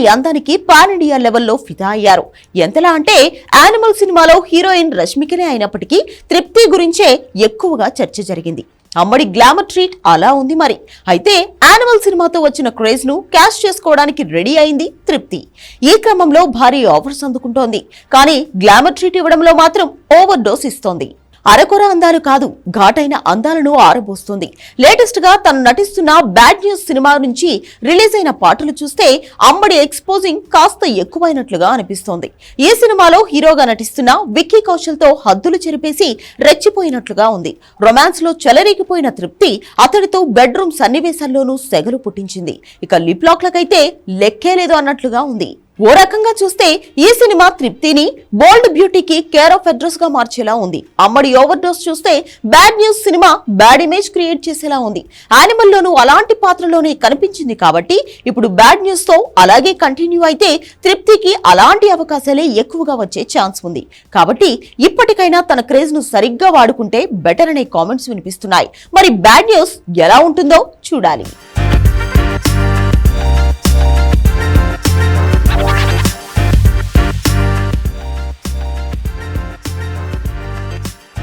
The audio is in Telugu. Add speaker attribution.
Speaker 1: అమ్మడి అందానికి పాన్ ఇండియా లెవెల్లో ఫిదా అయ్యారు. ఎంతలా అంటే యానిమల్ సినిమాలో హీరోయిన్ రష్మికనే అయినప్పటికీ తృప్తి గురించే ఎక్కువగా చర్చ జరిగింది. అమ్మడి గ్లామర్ ట్రీట్ అలా ఉంది మరి. అయితే యానిమల్ సినిమాతో వచ్చిన క్రేజ్ను క్యాష్ చేసుకోవడానికి రెడీ అయింది తృప్తి. ఈ క్రమంలో భారీ ఆఫర్స్ అందుకుంటోంది. కానీ గ్లామర్ ట్రీట్ ఇవ్వడంలో మాత్రం ఓవర్ డోస్ ఇస్తోంది. అరకొర అందాలు కాదు ఘాటైన అందాలను ఆరబోస్తుంది. లేటెస్ట్గా తను నటిస్తున్న బ్యాడ్ న్యూస్ సినిమా నుంచి రిలీజ్ అయిన పాటలు చూస్తే అమ్మడి ఎక్స్పోజింగ్ కాస్త ఎక్కువైనట్లుగా అనిపిస్తోంది. ఈ సినిమాలో హీరోగా నటిస్తున్న విక్కీ కౌశల్తో హద్దులు చెరిపేసి రెచ్చిపోయినట్లుగా ఉంది. రొమాన్స్లో చెలరేగిపోయిన తృప్తి అతడితో బెడ్రూమ్ సన్నివేశాల్లోనూ సెగలు పుట్టించింది. ఇక లిప్ లాక్లకైతే లెక్కే లేదు అన్నట్లుగా ఉంది. ఓ రకంగా చూస్తే ఈ సినిమా తృప్తిని బోల్డ్ బ్యూటీకి కేర్ ఆఫ్ అడ్రస్గా మార్చేలా ఉంది. అమ్మడి ఓవర్ డోస్ చూస్తే bad news cinema bad image create చేసేలా ఉంది. యానిమల్లోనూ అలాంటి పాత్రలోనే కనిపించింది కాబట్టి ఇప్పుడు బ్యాడ్ న్యూస్తో అలాగే కంటిన్యూ అయితే తృప్తికి అలాంటి అవకాశాలే ఎక్కువగా వచ్చే ఛాన్స్ ఉంది. కాబట్టి ఇప్పటికైనా తన క్రేజ్ను సరిగ్గా వాడుకుంటే బెటర్ అనే కామెంట్స్ వినిపిస్తున్నాయి. మరి బ్యాడ్ న్యూస్ ఎలా ఉంటుందో చూడాలి.